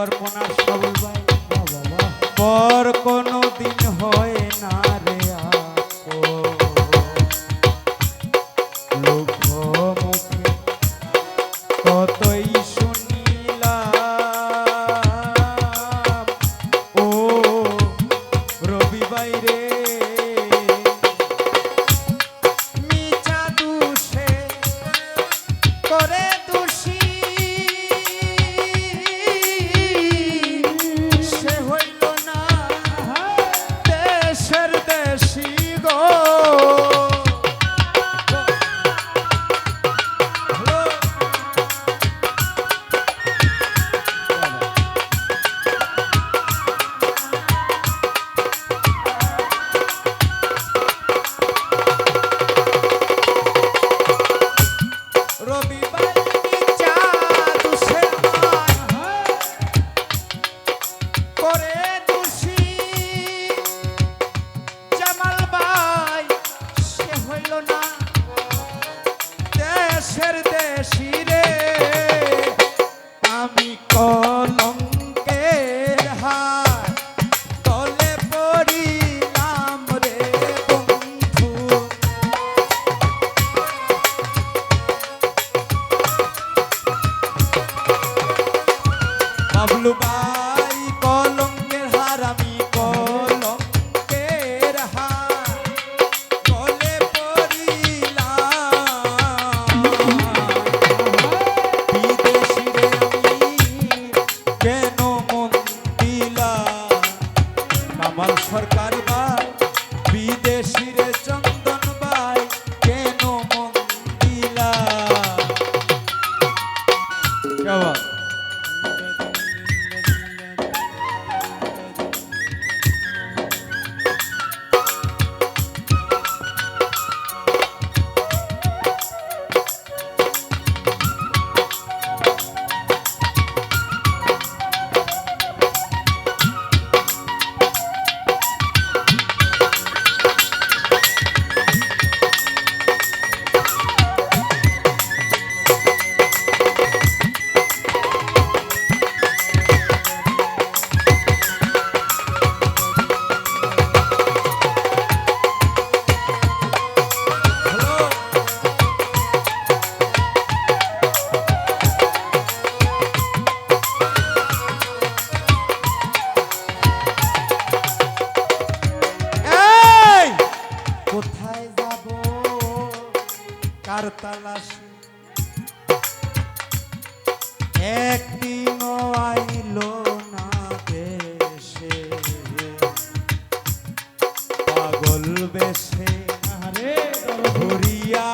অর্পণা সবল বাবলু বা কোথায় যাব? কার তালাশে? একদিনও আইল না দেশে। পাগল বেশে ঘুরিয়া